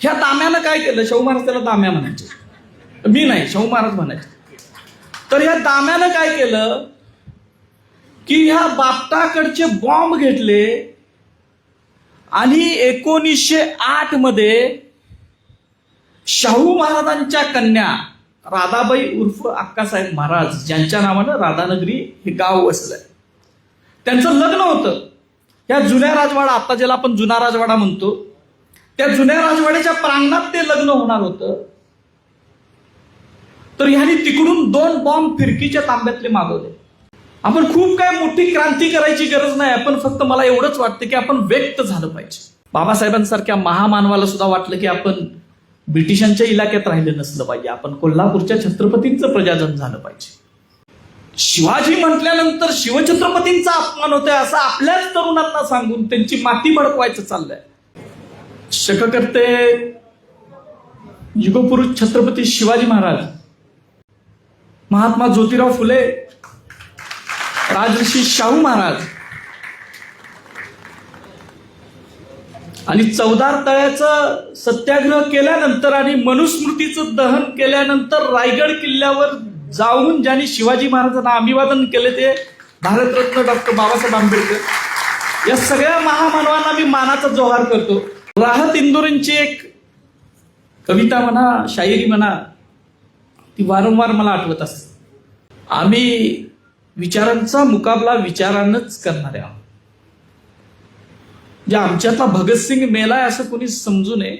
ह्या दाम्यानं काय केलं? शाहू महाराज त्याला दाम्या म्हणायचे. मी नाही शाहू महाराज म्हणायचे. तर ह्या दाम्यानं काय केलं? की ह्या बापटाकडचे बॉम्ब घेतले आणि एकोणीसशे आठमध्ये शाहू महाराजांच्या कन्या राधाबाई उर्फ अक्कासाहेब महाराज ज्यांच्या नावानं राधानगरी हे गाव वसलंय. त्यांचं लग्न होतं. या जुन्या राजवाडा आता ज्याला आपण जुना राजवाडा म्हणतो त्या जुन्या राजवाड्याच्या प्रांगणात ते लग्न होणार होतं. तर ह्यांनी तिकडून दोन बॉम्ब फिरकीच्या तांब्यातले मागवले. आपण खूप काय मोठी क्रांती करायची गरज नाही आपण फक्त मला एवढंच वाटतं की आपण व्यक्त झालं पाहिजे. बाबासाहेबांसारख्या महामानवाला सुद्धा वाटलं की आपण ब्रिटिशांच्या इलाक्यात राहिलं नसलं पाहिजे. आपण कोल्हापूरच्या छत्रपतींचं प्रजाजन झालं पाहिजे. शिवाजी म्हटल्यानंतर शिवछत्रपतींचा अपमान होतोय असं आपल्याच तरुणांना सांगून त्यांची माती भडकवायचं चाललंय. शककर्ते युगपुरुष छत्रपती शिवाजी महाराज महात्मा ज्योतिराव फुले राजर्षी शाहू महाराज आणि चौदार तळ्याचं सत्याग्रह केल्यानंतर आणि मनुस्मृतीचं दहन केल्यानंतर रायगड किल्ल्यावर जाऊन ज्यांनी शिवाजी महाराजांना अभिवादन केले ते भारतरत्न डॉक्टर बाबासाहेब आंबेडकर. या सगळ्या महामानवांना मी मानाचा जोहार करतो. राहत इंदोरींची एक कविता म्हणा शायरी म्हणा ती वारंवार मला आठवत असते. आम्ही विचारांचा मुकाबला विचारानंच करणारे आहोत. जे आमच्यातला भगतसिंग मेलाय असं कोणी समजू नये.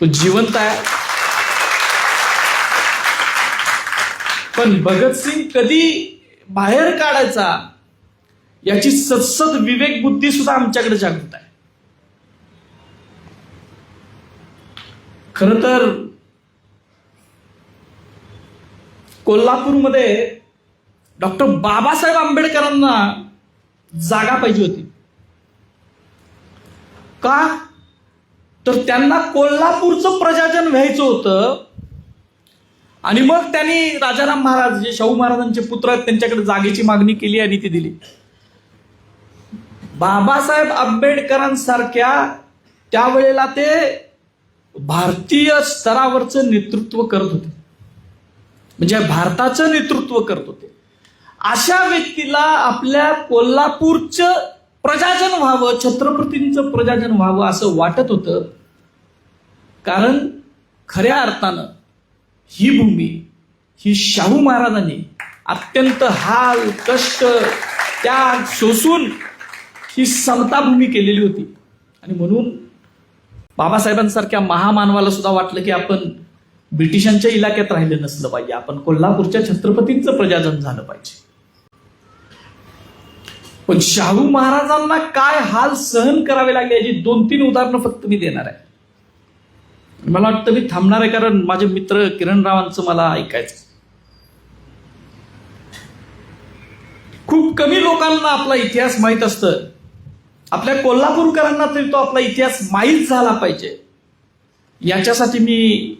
तो जिवंत आहे. पण भगतसिंग कधी बाहेर काढायचा याची सतसत विवेक बुद्धी सुद्धा आमच्याकडे जागृत आहे. खर तर कोल्हापूरमध्ये डॉक्टर बाबासाहेब आंबेडकरांना जागा पाहिजे होती. का? तर त्यांना कोल्हापूरचं प्रजाजन व्हायचं होतं. आणि मग त्यांनी राजाराम महाराज जे शाहू महाराजांचे पुत्र आहेत त्यांच्याकडे जागेची मागणी केली आणि ती दिली. बाबासाहेब आंबेडकरांसारख्या त्यावेळेला ते भारतीय स्तरावरचं नेतृत्व करत होते. म्हणजे भारताचं नेतृत्व करत होते. अशा व्यक्तीला आपल्या कोल्हापूरचं प्रजाजन व्हावं छत्रपतींचं प्रजाजन व्हावं असं वाटत होतं. कारण खऱ्या अर्थानं ही भूमी ही शाहू महाराजांनी अत्यंत हाल कष्ट त्याग शोषून ही समता भूमी केलेली होती. आणि म्हणून बाबासाहेबांसारख्या महामानवाला सुद्धा वाटलं की आपण ब्रिटिशांच्या इलाक्यात राहिलं नसलं पाहिजे. आपण कोल्हापूरच्या छत्रपतींचं प्रजाजन झालं पाहिजे. पण शाहू महाराजांना काय हाल सहन करावे लागले याची दोन तीन उदाहरणं फक्त मी देणार आहे. मला वाटतं मी थांबणार आहे कारण माझे मित्र किरणरावांचं मला ऐकायचं खूप कमी लोकांना आपला इतिहास माहीत असतं. आपल्या कोल्हापूरकरांना तरी तो आपला इतिहास माहीत झाला पाहिजे. याच्यासाठी मी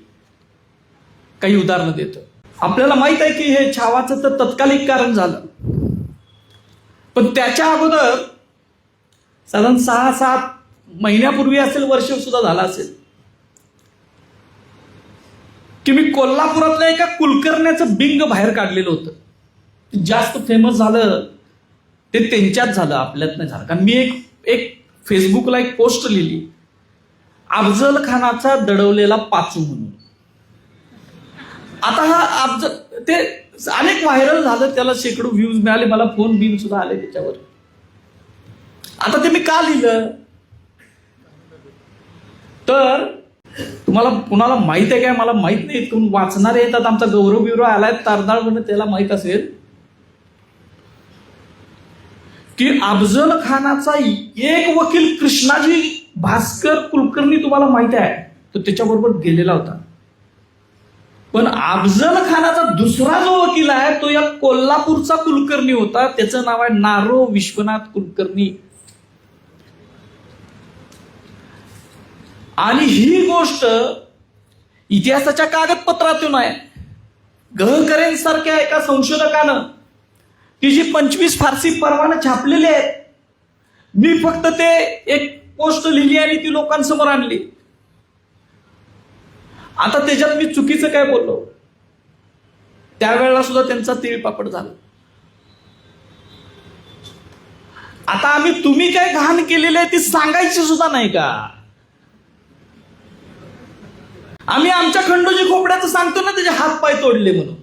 काही उदाहरणं देतो. आपल्याला माहीत आहे की हे छावाचं तर तत्कालिक कारण झालं. पण त्याच्या अगोदर साधारण सहा सात महिन्यापूर्वी असेल वर्ष सुद्धा झाला असेल. की मी कोल्हापुरातल्या एका कुलकर्ण्याचं बिंग बाहेर काढलेलं होतं. जास्त फेमस झालं ते त्यांच्यात झालं आपल्यात नाही झालं. कारण मी एक एक फेसबुकला एक पोस्ट लिहिली. अफजल खानाचा दडवलेला पाचू म्हणून. आता हा अफजल ते अनेक व्हायरल झालं त्याला शेकडो व्ह्यूज मिळाले मला फोन बिन सुद्धा आले त्याच्यावर. आता ते मी का लिहिलं? तर तुम्हाला कुणाला माहीत आहे काय? मला माहीत नाही तुम्ही वाचणारे येतात आमचा गौरव बिवरव आलाय तारदाळ म्हणून त्याला माहीत असेल. की अफजल खानाचा एक वकील कृष्णाजी भास्कर कुलकर्णी तुम्हाला माहिती आहे तो त्याच्याबरोबर गेलेला होता. पण अफजल खानाचा दुसरा जो वकील आहे तो या कोल्हापूरचा कुलकर्णी होता. त्याचं नाव आहे नारो विश्वनाथ कुलकर्णी. आणि ही गोष्ट इतिहासाच्या कागदपत्रातून आहे. गहकरेन सारख्या एका संशोधकानं ती जी पंचवीस फारसी परवाना छापलेली आहेत. मी फक्त ते एक पोस्ट लिहिली आणि ती लोकांसमोर आणली. आता त्याच्यात मी चुकीचं काय बोललो? त्यावेळेला सुद्धा त्यांचा तिळपापड झाला. आता आम्ही तुम्ही काय घाण केलेले आहे ती सांगायची सुद्धा नाही का? आम्ही आमच्या खंडोजी खोपड्याचं सांगतो ना त्याचे हात पाय तोडले म्हणून.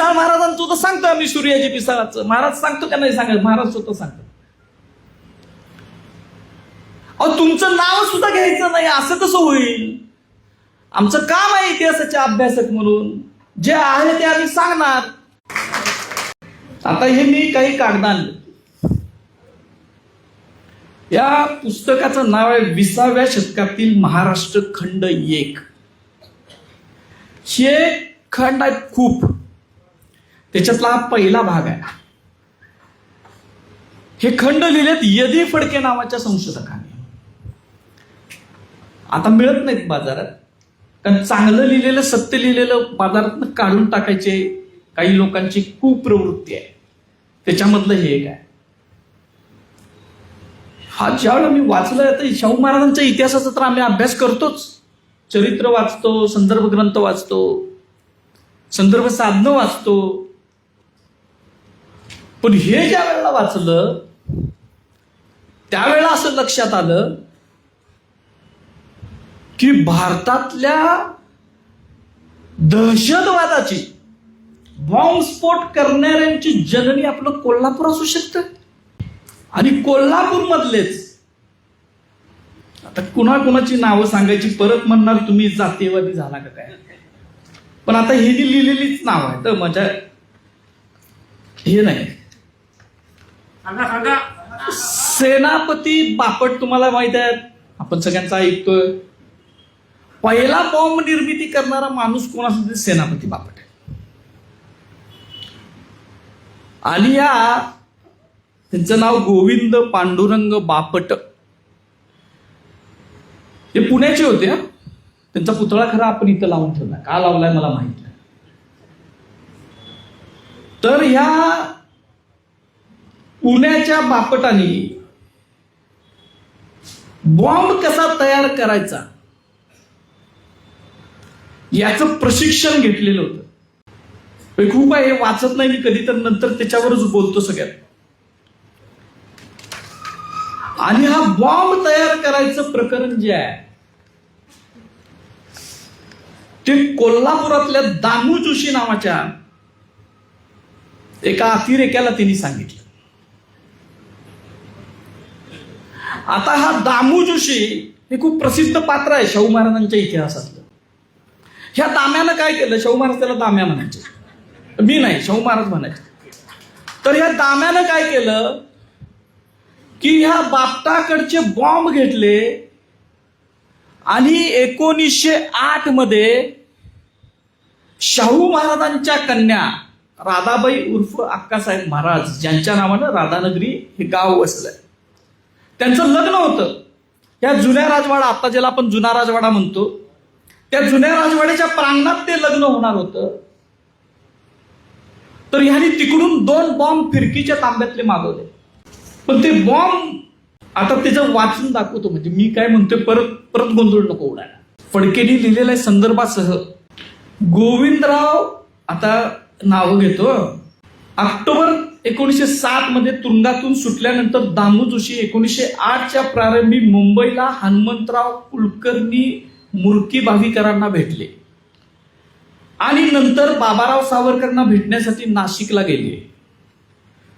पिसाळ महाराजांचं तर सांगतो आम्ही सूर्याजी पिसाळाचं. महाराज सांगतो का नाही सांगत? महाराज स्वतः सांगतो. अहो तुमचं नाव सुद्धा घ्यायचं नाही असं कसं होईल? आमचं काम आहे इतिहासाचे अभ्यासक म्हणून. जे आहे ते आम्ही सांगणार. आता हे मी काही कागद आणले या पुस्तकाचं नाव आहे विसाव्या शतकातील महाराष्ट्र खंड एक. हे खंड आहेत खूप. त्याच्यातला हा पहिला भाग आहे. हे खंड लिहिलेत यदी फडके नावाच्या संशोधकाने. आता मिळत नाहीत बाजारात. कारण चांगलं लिहिलेलं सत्य लिहिलेलं बाजारात काढून टाकायचे काही लोकांची कुप्रवृत्ती आहे. त्याच्यामधलं हे एक आहे. हा ज्यावेळेला मी वाचलं तर शाहू महाराजांच्या इतिहासाचा तर आम्ही अभ्यास करतोच. चरित्र वाचतो संदर्भ ग्रंथ वाचतो संदर्भ साधनं वाचतो. पण हे ज्या वेळेला वाचलं त्यावेळेला असं लक्षात आलं की भारतातल्या दहशतवादाची बॉम्बस्फोट करणाऱ्यांची जननी आपलं कोल्हापूर असू शकतं. आणि कोल्हापूर मधलेच आता कुणा कुणाची नावं सांगायची परत म्हणणार तुम्ही जातेवादी झाला का काय? पण आता ही जी लिहिलेलीच नाव आहे तर माझ्या हे नाही. सांगा सांगा. सेनापती बापट तुम्हाला माहीत आहे आपण सगळ्यांचा ऐकतोय. पहिला बॉम्ब निर्मिती करणारा माणूस कोण असेल ते सेनापती बापट आहे. आणि या त्यांचं नाव गोविंद पांडुरंग बापट. हे पुण्याचे होते हा. त्यांचा पुतळा खरा आपण इथं लावून ठेवला. का लावलाय मला माहीत नाही. तर ह्या पुण्याच्या बापटाने बॉम्ब कसा तयार करायचा? याचं प्रशिक्षण घेतलेलं होतं. खूप आहे हे वाचत नाही मी कधी तर नंतर त्याच्यावरच बोलतो सगळ्यात. आणि हा बॉम्ब तयार करायचं प्रकरण जे आहे ते कोल्हापुरातल्या दामू जोशी नावाच्या एका अतिरेक्याला त्यांनी सांगितलं. आता हा दामू जोशी हे खूप प्रसिद्ध पात्र आहे शाहू महाराजांच्या इतिहासातलं. ह्या दाम्यानं काय केलं? शाहू महाराज त्याला दाम्या म्हणायचे. मी नाही शाहू महाराज म्हणायचे. तर ह्या दाम्यानं काय केलं? की ह्या बापटाकडचे बॉम्ब घेतले आणि एकोणीसशे आठमध्ये शाहू महाराजांच्या कन्या राधाबाई उर्फ अक्कासाहेब महाराज ज्यांच्या नावानं राधानगरी हे गाव वसलंय. त्यांचं लग्न होतं. या जुन्या राजवाडा आता ज्याला आपण जुना राजवाडा म्हणतो त्या जुन्या राजवाड्याच्या प्रांगणात ते लग्न होणार होतं. तर ह्यांनी तिकडून दोन बॉम्ब फिरकीच्या तांब्यातले मागवले. पण ते बॉम्ब आता त्याचं वाचून दाखवतो म्हणजे मी काय म्हणतोय परत परत गोंधळ नको उडायला. फडकेनी लिहिलेल्या संदर्भासह गोविंदराव आता नावं घेतो ऑक्टोबर एकोणीसशे सात मध्ये तुरुंगातून सुटल्यानंतर दामू जोशी एकोणीसशे आठच्या प्रारंभी मुंबईला हनुमंतराव कुलकर्णी मुरकी भाविकरांना भेटले. आणि नंतर बाबाराव सावरकरांना भेटण्यासाठी नाशिकला गेले.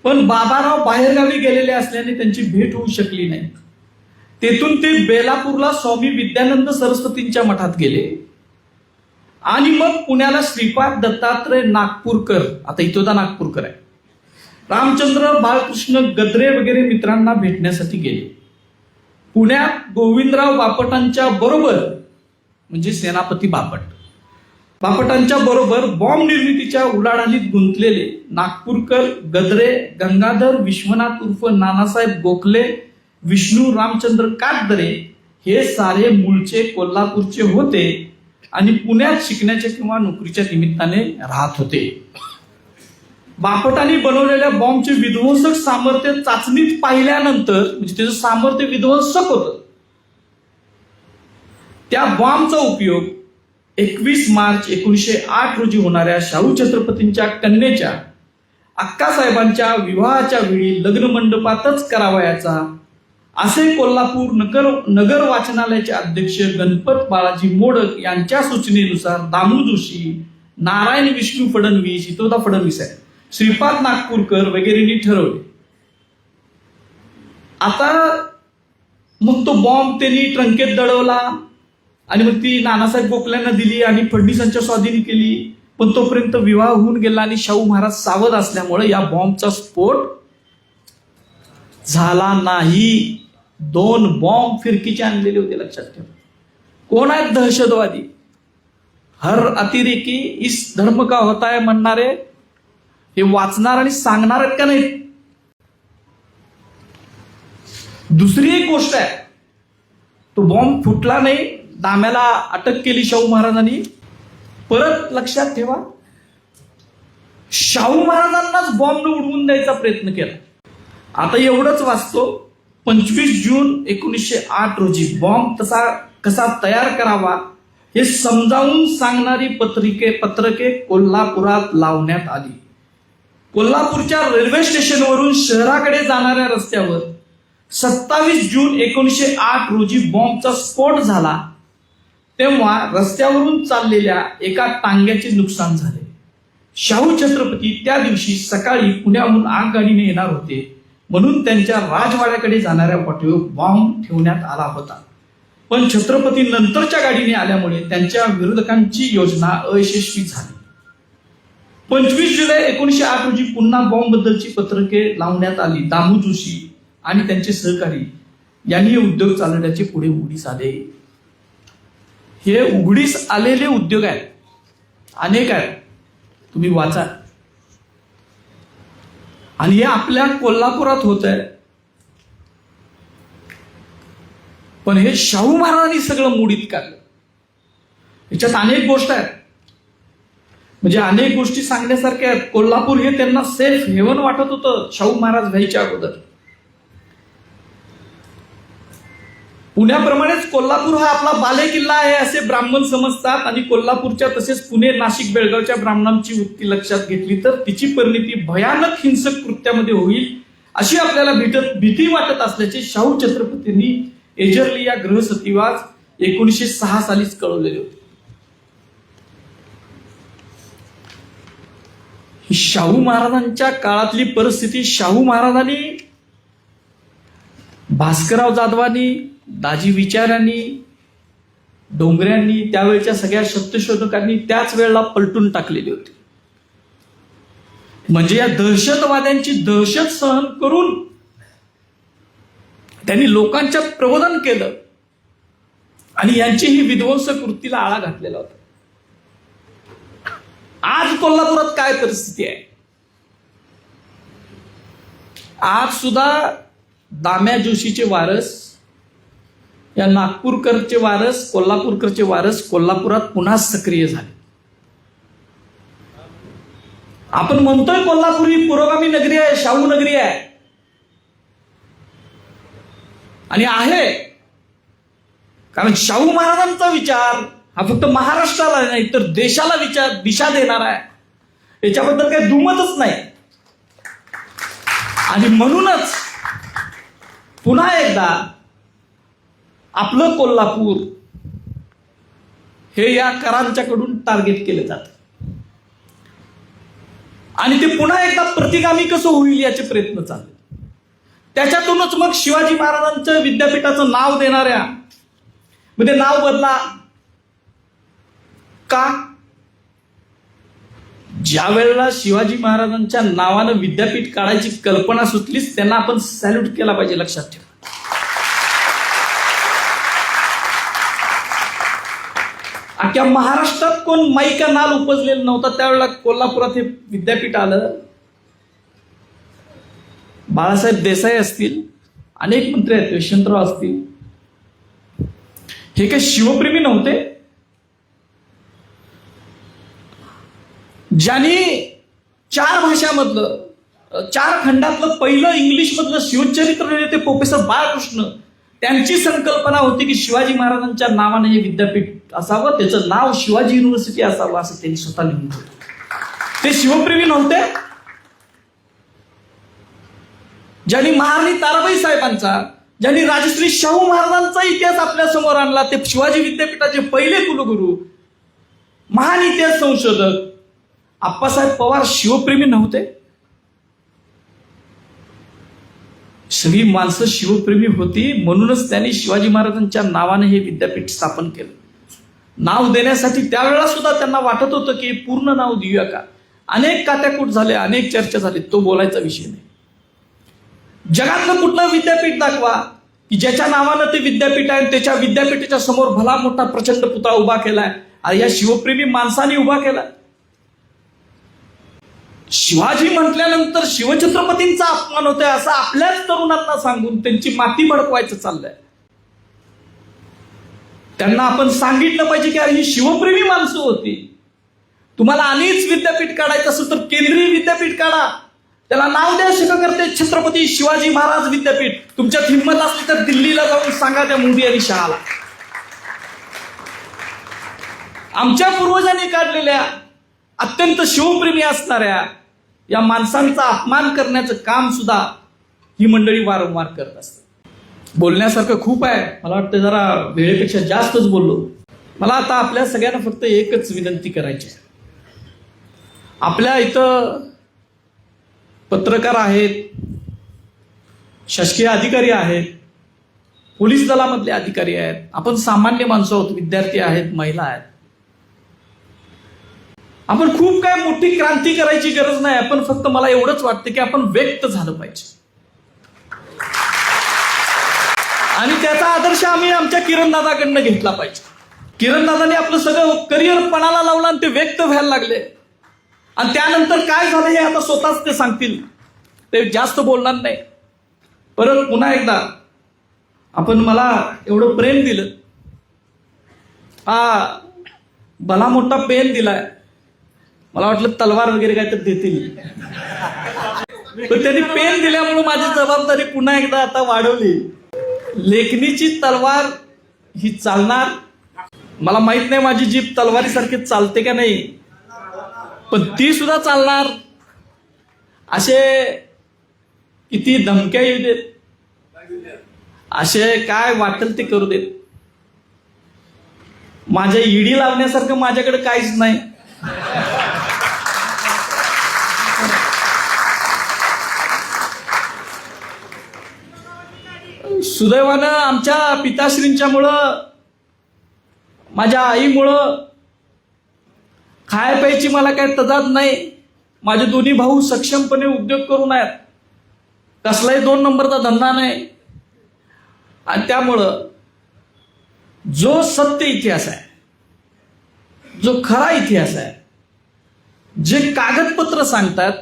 पण बाबाराव बाहेरगावी गेलेले असल्याने त्यांची भेट होऊ शकली नाही. तेथून ते बेलापूरला स्वामी विद्यानंद सरस्वतींच्या मठात गेले. आणि मग पुण्याला श्रीपाद दत्तात्रय नागपूरकर आता इतोदा नागपूरकर आहे. रामचंद्र बाळकृष्ण गद्रे वगैरे मित्रांना भेटण्यासाठी गेले. पुण्यात गोविंदराव बापटांच्या बरोबर म्हणजे सेनापती बापट बापटांच्या बरोबर बॉम्ब निर्मितीच्या उलाढालीत गुंतलेले नागपूरकर गद्रे गंगाधर विश्वनाथ उर्फ नानासाहेब गोखले विष्णू रामचंद्र काटदरे हे सारे मूळचे कोल्हापूरचे होते आणि पुण्यात शिकण्याच्या किंवा नोकरीच्या निमित्ताने राहत होते. बापटांनी बनवलेल्या बॉम्बचे विध्वंसक सामर्थ्य चाचणीत पाहिल्यानंतर म्हणजे त्याचं सामर्थ्य विध्वंसक होतं. त्या बॉम्बचा उपयोग एकवीस मार्च एकोणीसशे आठ रोजी होणाऱ्या शाहू छत्रपतींच्या कन्येच्या अक्कासाहेबांच्या विवाहाच्या वेळी लग्न मंडपातच करावयाचा असे कोल्हापूर नगर नगर वाचनालयाचे अध्यक्ष गणपत बाळाजी मोडक यांच्या सूचनेनुसार दामू जोशी नारायण विष्णू फडणवीस इतोदा फडणवीस आहे श्रीपाद नागपूरकर वगैरेंनी ठरवले. आता मग तो बॉम्ब त्यांनी ट्रंकेत दडवला आणि मग ती नानासाहेब गोखल्यांना दिली आणि फडणवीसांच्या स्वाधीन केली. पण तोपर्यंत विवाह होऊन गेला आणि शाहू महाराज सावध असल्यामुळे या बॉम्बचा स्फोट झाला नाही. दोन बॉम्ब फिरकीचे आणलेले होते लक्षात ठेवा. कोण आहेत दहशतवादी? हर अतिरेकी इस धर्म का होता है म्हणणारे हे वाचणार आणि सांगणार आहेत का नाहीत? दुसरी एक गोष्ट आहे. तो बॉम्ब फुटला नाही दाम्याला अटक केली शाहू महाराजांनी. परत लक्षात ठेवा शाहू महाराजांनाच बॉम्ब उडवून द्यायचा प्रयत्न केला. आता एवढंच वाचतो. पंचवीस जून एकोणीसशे आठ रोजी बॉम्ब तसा कसा तयार करावा हे समजावून सांगणारी पत्रिके पत्रके कोल्हापुरात लावण्यात आली. कोल्हापूरच्या रेल्वे स्टेशनवरून शहराकडे जाणाऱ्या रस्त्यावर सत्तावीस जून एकोणीसशे आठ रोजी बॉम्बचा स्फोट झाला. तेव्हा रस्त्यावरून चाललेल्या एका टांग्याचे नुकसान झाले. शाहू छत्रपती त्या दिवशी सकाळी पुण्याहून आगगाडीने येणार होते. म्हणून त्यांच्या राजवाड्याकडे जाणाऱ्या पाठीवर बॉम्ब ठेवण्यात आला होता. पण छत्रपती नंतरच्या गाडीने आल्यामुळे त्यांच्या विरोधकांची योजना अयशस्वी झाली. पंचवीस जुलै एकोणीसशे आठ रोजी पुन्हा बॉम्ब बद्दलची पत्रके लावण्यात आली. दामू जोशी आणि त्यांचे सहकारी यांनी हे उद्योग चालवण्याचे पुढे उघडीस आले हे उघडीस आलेले उद्योग आहेत. अनेक आहेत. तुम्ही वाचा. आणि हे आपल्या कोल्हापुरात होत आहे. पण हे शाहू महाराजांनी सगळं मोडीत काढलं. याच्यात अनेक गोष्ट आहेत. म्हणजे अनेक गोष्टी सांगण्यासारख्या आहेत. कोल्हापूर हे त्यांना सेफ हेवन वाटत होतं. शाहू महाराज व्हायच्या अगोदर. पुण्याप्रमाणेच कोल्हापूर हा आपला बाले किल्ला आहे असे ब्राह्मण समजतात आणि कोल्हापूरच्या तसेच पुणे नाशिक बेळगावच्या ब्राह्मणांची वृत्ती लक्षात घेतली तर तिची परिणिती भयानक हिंसक कृत्यामध्ये होईल अशी आपल्याला भेटत भीती वाटत असल्याचे शाहू छत्रपतींनी एजरली या ग्रहसतीवास एकोणीसशे सहा सालीच कळवलेले होते. शाहू महाराजांच्या काळातली परिस्थिती शाहू महाराजांनी भास्करराव जाधवांनी दाजी विचारांनी डोंगऱ्यांनी त्यावेळच्या सगळ्या सत्यशोधकांनी त्याच वेळेला पलटून टाकलेली होती. म्हणजे या दहशतवाद्यांची दहशत सहन करून त्यांनी लोकांच्या प्रबोधन केलं आणि यांची ही विध्वंस कृतीला आळा घातलेला होता. आज कोल्हापुरात काय परिस्थिती आहे? आज सुद्धा दाम्या जोशीचे वारस या नागपूरकरचे वारस कोल्हापूरकरचे वारस कोल्हापुरात पुन्हा सक्रिय झाले. आपण म्हणतोय कोल्हापूर ही पुरोगामी नगरी आहे शाहू नगरी आहे. आणि आहे. कारण शाहू महाराजांचा विचार हा फक्त महाराष्ट्राला नाही तर देशाला विचार दिशा देणार आहे. याच्याबद्दल काही दुमतच नाही. आणि म्हणूनच पुन्हा एकदा आपलं कोल्हापूर हे या करांच्याकडून टार्गेट केले जात. आणि ते पुन्हा एकदा प्रतिगामी कसं होईल याचे प्रयत्न चालले त्याच्यातूनच मग शिवाजी महाराजांचं विद्यापीठाचं नाव देणाऱ्या म्हणजे नाव बदला का? ज्या वेळेला शिवाजी महाराजांच्या नावानं विद्यापीठ काढायची कल्पना सुचलीच त्यांना आपण सॅल्यूट केला पाहिजे लक्षात ठेवा. अख्ख्या महाराष्ट्रात कोण माईका नाल उपजलेला नव्हता त्यावेळेला कोल्हापुरात हे विद्यापीठ आलं. बाळासाहेब देसाई असतील अनेक मंत्री आहेत यशवंतराव असतील. हे काही शिवप्रेमी नव्हते. ज्यांनी चार भाषामधलं चार खंडातलं पहिलं इंग्लिशमधलं शिवचरित्र लिहिले ते प्रोफेसर बाळकृष्ण. त्यांची संकल्पना होती की शिवाजी महाराजांच्या नावाने हे विद्यापीठ असावं त्याचं नाव शिवाजी युनिव्हर्सिटी असावं असं त्यांनी स्वतः लिहून ठेवलं ते शिवप्रेमी नव्हते. ज्यांनी महाराणी ताराबाई साहेबांचा ज्यांनी राजश्री शाहू महाराजांचा इतिहास आपल्यासमोर आणला ते शिवाजी विद्यापीठाचे पहिले कुलगुरू महान इतिहास संशोधक आप्पासाहेब पवार शिवप्रेमी नव्हते. सगळी माणसं शिवप्रेमी होती म्हणूनच त्यांनी शिवाजी महाराजांच्या नावाने हे विद्यापीठ स्थापन केलं. नाव देण्यासाठी त्यावेळेला सुद्धा त्यांना वाटत होतं की पूर्ण नाव देऊया का? अनेक कात्याकूट झाले अनेक चर्चा झाली तो बोलायचा विषय नाही. जगातलं कुठलं विद्यापीठ दाखवा की ज्याच्या नावानं ते विद्यापीठ आहे त्याच्या विद्यापीठाच्या समोर भला मोठा प्रचंड पुतळा उभा केलाय. आणि या शिवप्रेमी माणसाने उभा केलाय शिवाजी म्हटल्यानंतर शिवछत्रपतींचा अपमान होतोय असं आपल्याच तरुणांना सांगून त्यांची माती भडकवायचं चाललंय. त्यांना आपण सांगितलं पाहिजे की अरे ही शिवप्रेमी माणसं होती. तुम्हाला अनेक विद्यापीठ काढायचं असेल तर केंद्रीय विद्यापीठ काढा. त्याला नाव द्या शिवकर्ते छत्रपती शिवाजी महाराज विद्यापीठ. तुमच्यात हिंमत असली तर दिल्लीला जाऊन सांगा त्या मोदी आणि शहाला. आमच्या पूर्वजांनी काढलेल्या अत्यंत शिवप्रेमी असणाऱ्या या माणसांचा अपमान करण्याचं काम सुद्धा ही मंडळी वारंवार करत असतात बोलण्यासारखं खूप आहे. मला वाटतं जरा वेळेपेक्षा जास्तच बोललो. मला आता आपल्या सगळ्यांना फक्त एकच विनंती करायची आहे. आपल्या इथं पत्रकार आहेत शासकीय अधिकारी आहेत पोलीस दलामधले अधिकारी आहेत आपण सामान्य माणसं आहोत विद्यार्थी आहेत महिला आहेत. आपण खूप काय मोठी क्रांती करायची गरज नाही आपण फक्त मला एवढंच वाटतं की आपण व्यक्त झालं पाहिजे. आणि त्याचा आदर्श आम्ही आमच्या किरणदादाकडनं घेतला पाहिजे. किरणदादाने आपलं सगळं करिअर पणाला लावलं आणि ते व्यक्त व्हायला लागले. आणि त्यानंतर काय झालं हे आता स्वतःच ते सांगतील. ते जास्त बोलणार नाही. परत पुन्हा एकदा आपण मला एवढं प्रेम दिलं. हा भला मोठा पेन दिलाय. मला वाटलं तलवार वगैरे काय तर देतील. पण त्यांनी पेन दिल्यामुळे माझी जबाबदारी पुन्हा एकदा आता वाढवली. लेखणीची तलवार ही चालणार. मला माहीत नाही माझी जीप तलवारीसारखी चालते का नाही. पण ती सुद्धा चालणार. असे किती धमक्या येऊ देत. असे काय वाटेल ते करू देत. माझ्या ईडी लावण्यासारखं माझ्याकडे काहीच नाही. सुदैवानं आमच्या पिताश्रींच्यामुळं माझ्या आईमुळं खाय प्यायची मला काही तदाद नाही. माझे दोन्ही भाऊ सक्षमपणे उद्योग करून आहेत कसलाही दोन नंबरचा धंदा नाही. आणि त्यामुळं जो सत्य इतिहास आहे जो खरा इतिहास आहे जे कागदपत्र सांगतात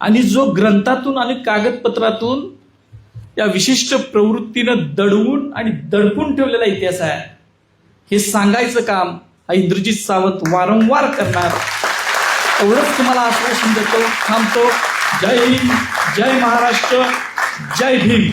आणि जो ग्रंथातून आणि कागदपत्रातून या विशिष्ट प्रवृत्तीनं दडवून आणि दडपून ठेवलेला इतिहास आहे. हे सांगायचं काम हा इंद्रजित सावंत वारंवार करणार. एवढंच तुम्हाला आश्वासन देतो थांबतो. जय हिंद जय महाराष्ट्र जय भीम.